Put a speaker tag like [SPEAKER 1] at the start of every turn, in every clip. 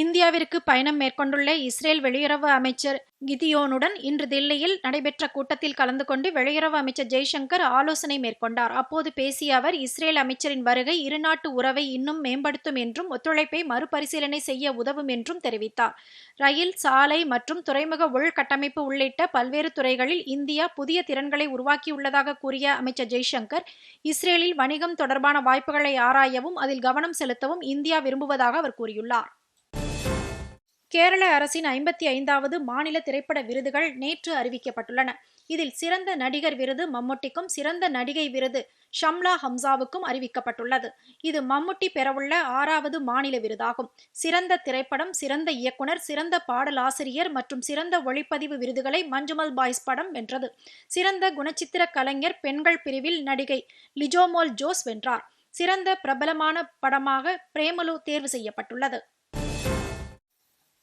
[SPEAKER 1] இந்தியாவிற்கு பயணம் மேற்கொண்டுள்ள இஸ்ரேல் வெளியுறவு அமைச்சர் கிதியோனுடன் இன்று தில்லியில் நடைபெற்ற கூட்டத்தில் கலந்து கொண்டு வெளியுறவு அமைச்சர் ஜெய்சங்கர் ஆலோசனை மேற்கொண்டார். அப்போது பேசிய அவர் இஸ்ரேல் அமைச்சரின் வருகை இருநாட்டு உறவை இன்னும் மேம்படுத்தும் என்றும் ஒத்துழைப்பை மறுபரிசீலனை செய்ய உதவும் என்றும் தெரிவித்தார். ரயில் சாலை மற்றும் துறைமுக உள்கட்டமைப்பு உள்ளிட்ட பல்வேறு துறைகளில் இந்தியா புதிய திறன்களை உருவாக்கியுள்ளதாக கூறிய அமைச்சர் ஜெய்சங்கர் இஸ்ரேலில் வணிகம் தொடர்பான வாய்ப்புகளை ஆராயவும் அதில் கவனம் செலுத்தவும் இந்தியா விரும்புவதாக அவர் கூறியுள்ளார். கேரள அரசின் ஐம்பத்தி ஐந்தாவது மாநில திரைப்பட விருதுகள் நேற்று அறிவிக்கப்பட்டுள்ளன. இதில் சிறந்த நடிகர் விருது மம்முட்டிக்கும் சிறந்த நடிகை விருது ஷம்லா ஹம்சாவுக்கும் அறிவிக்கப்பட்டுள்ளது. இது மம்முட்டி பெறவுள்ள ஆறாவது மாநில விருதாகும். சிறந்த திரைப்படம் சிறந்த இயக்குனர் சிறந்த பாடலாசிரியர் மற்றும் சிறந்த ஒளிப்பதிவு விருதுகளை மஞ்சுமல் பாய்ஸ் படம் வென்றது. சிறந்த குணச்சித்திர கலைஞர் பெண்கள் பிரிவில் நடிகை லிஜோமோல் ஜோஸ் வென்றார். சிறந்த பிரபலமான படமாக பிரேமலு தேர்வு செய்யப்பட்டுள்ளது.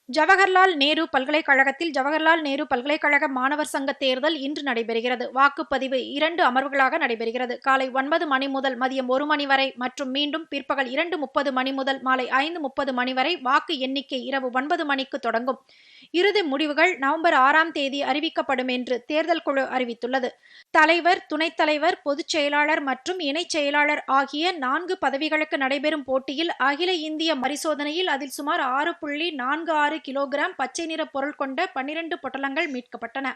[SPEAKER 1] ஜவஹர்லால் நேரு பல்கலைக்கழகத்தில் ஜவஹர்லால் நேரு பல்கலைக்கழக மாணவர் சங்க தேர்தல் இன்று நடைபெறுகிறது. வாக்குப்பதிவு இரண்டு அமர்வுகளாக நடைபெறுகிறது. காலை ஒன்பது மணி முதல் மதியம் ஒரு மணி வரை மற்றும் மீண்டும் பிற்பகல் இரண்டு முப்பது மணி முதல் மாலை ஐந்து முப்பது மணி வரை வாக்கு எண்ணிக்கை இரவு ஒன்பது மணிக்கு தொடங்கும். இறுதி முடிவுகள் நவம்பர் ஆறாம் தேதி அறிவிக்கப்படும் என்று தேர்தல் குழு அறிவித்துள்ளது. தலைவர் துணைத் தலைவர் பொதுச் செயலாளர் மற்றும் இணைச் செயலாளர் ஆகிய நான்கு பதவிகளுக்கு நடைபெறும் போட்டியில் அகில இந்திய பரிசோதனையில் அதில் சுமார் ஆறு புள்ளி நான்கு ஆறு கிலோகிராம் பச்சை நிற பொருள் கொண்ட பன்னிரண்டு பொட்டலங்கள் மீட்கப்பட்டன.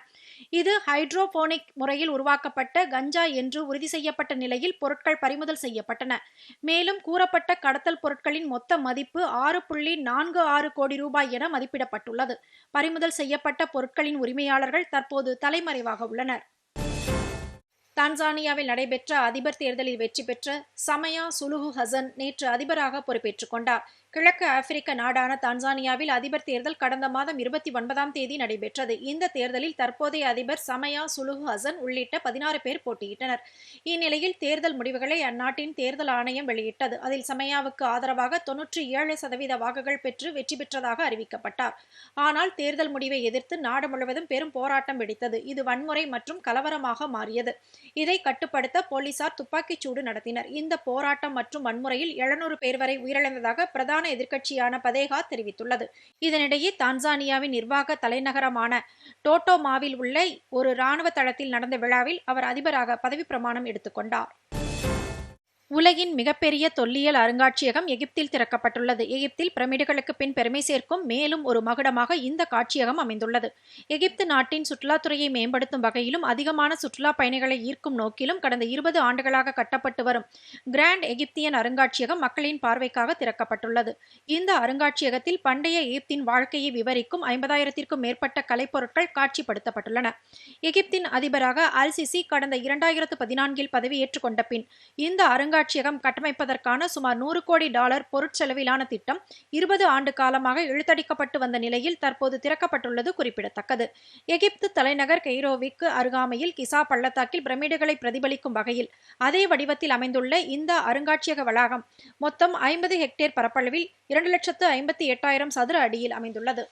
[SPEAKER 1] இது ஹைட்ரோபோனிக் முறையில் உருவாக்கப்பட்ட கஞ்சா என்று உறுதி செய்யப்பட்ட நிலையில் பொருட்கள் பறிமுதல் செய்யப்பட்டன. மேலும் கூறப்பட்ட கடத்தல் பொருட்களின் மொத்த மதிப்பு ஆறு புள்ளி நான்கு ஆறு கோடி ரூபாய் என மதிப்பிடப்பட்டுள்ளது. பறிமுதல் செய்யப்பட்ட பொருட்களின் உரிமையாளர்கள் தற்போது தலைமறைவாக உள்ளனர். தான்சானியாவில் நடைபெற்ற அதிபர் தேர்தலில் வெற்றி பெற்ற சமயா சுலுஹு ஹசன் நேற்று அதிபராக பொறுப்பேற்றுக் கொண்டார். கிழக்கு ஆப்பிரிக்க நாடான தான்சானியாவில் அதிபர் தேர்தல் கடந்த மாதம் இருபத்தி ஒன்பதாம் தேதி நடைபெற்றது. இந்த தேர்தலில் தற்போதைய அதிபர் சமயா சுலுஹு ஹசன் உள்ளிட்ட பதினாறு பேர் போட்டியிட்டனர். இந்நிலையில் தேர்தல் முடிவுகளை அந்நாட்டின் தேர்தல் ஆணையம் வெளியிட்டது. அதில் சமயாவுக்கு ஆதரவாக தொன்னூற்றி ஏழு சதவீத வாக்குகள் பெற்று வெற்றி பெற்றதாக அறிவிக்கப்பட்டார். ஆனால் தேர்தல் முடிவை எதிர்த்து நாடு முழுவதும் பெரும் போராட்டம் வெடித்தது. இது வன்முறை மற்றும் கலவரமாக மாறியது. இதை கட்டுப்படுத்த போலீசார் துப்பாக்கிச் சூடு நடத்தினர். இந்த போராட்டம் மற்றும் வன்முறையில் எழுநூறு பேர் வரை உயிரிழந்ததாக பிரதான எதிர்க்கட்சியான பதேகா தெரிவித்துள்ளது. இதனிடையே தான்சானியாவின் நிர்வாக தலைநகரமான டோட்டோமாவில் உள்ள ஒரு இராணுவ தளத்தில் நடந்த விழாவில் அவர் அதிபராக பதவி பிரமாணம் எடுத்துக்கொண்டார். உலகின் மிகப்பெரிய தொல்லியல் அருங்காட்சியகம் எகிப்தில் திறக்கப்பட்டுள்ளது. எகிப்தில் பிரமிடுகளுக்கு பின் பெருமை சேர்க்கும் மேலும் ஒரு மகுடமாக இந்த காட்சியகம் அமைந்துள்ளது. எகிப்து நாட்டின் சுற்றுலாத்துறையை மேம்படுத்தும் வகையிலும் அதிகமான சுற்றுலா பயணிகளை ஈர்க்கும் நோக்கிலும் கடந்த இருபது ஆண்டுகளாக கட்டப்பட்டு வரும் கிராண்ட் எகிப்தியன் அருங்காட்சியகம் மக்களின் பார்வைக்காக திறக்கப்பட்டுள்ளது. இந்த அருங்காட்சியகத்தில் பண்டைய எகிப்தின் வாழ்க்கையை விவரிக்கும் ஐம்பதாயிரத்திற்கும் மேற்பட்ட கலைப்பொருட்கள் காட்சிப்படுத்தப்பட்டுள்ளன. எகிப்தின் அதிபராக அல் சிசி கடந்த இரண்டாயிரத்து பதினான்கில் பதவியேற்றுக் கொண்ட பின் இந்த அருங்கா அருங்காட்சியகம் கட்டமைப்பதற்கான சுமார் நூறு கோடி டாலர் பொருட்செலவிலான திட்டம் இருபது ஆண்டு காலமாக இழுத்தடிக்கப்பட்டு வந்த நிலையில் தற்போது திறக்கப்பட்டுள்ளது குறிப்பிடத்தக்கது. எகிப்து தலைநகர் கெய்ரோவிக்கு அருகாமையில் கிசா பள்ளத்தாக்கில் பிரமிடுகளை பிரதிபலிக்கும் வகையில் அதே வடிவத்தில் அமைந்துள்ள இந்த அருங்காட்சியக வளாகம் மொத்தம் ஐம்பது ஹெக்டேர் பரப்பளவில் இரண்டு லட்சத்து ஐம்பத்தி எட்டாயிரம் சதுர அடியில் அமைந்துள்ளது.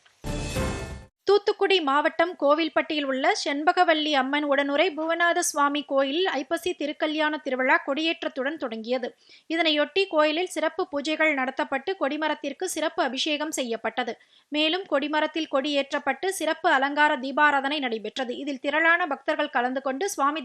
[SPEAKER 1] தூத்துக்குடி மாவட்டம் கோவில்பட்டியில் உள்ள செண்பகவல்லி அம்மன் உடனுரை புவநாத சுவாமி கோயிலில் ஐப்பசி திருக்கல்யாண திருவிழா கொடியேற்றத்துடன் தொடங்கியது. இதனையொட்டி கோயிலில் சிறப்பு பூஜைகள் நடத்தப்பட்டு கொடிமரத்திற்கு சிறப்பு அபிஷேகம் செய்யப்பட்டது. மேலும் கொடிமரத்தில் கொடியேற்றப்பட்டு சிறப்பு அலங்கார தீபாராதனை நடைபெற்றது. இதில் திரளான பக்தர்கள் கலந்து கொண்டு சுவாமி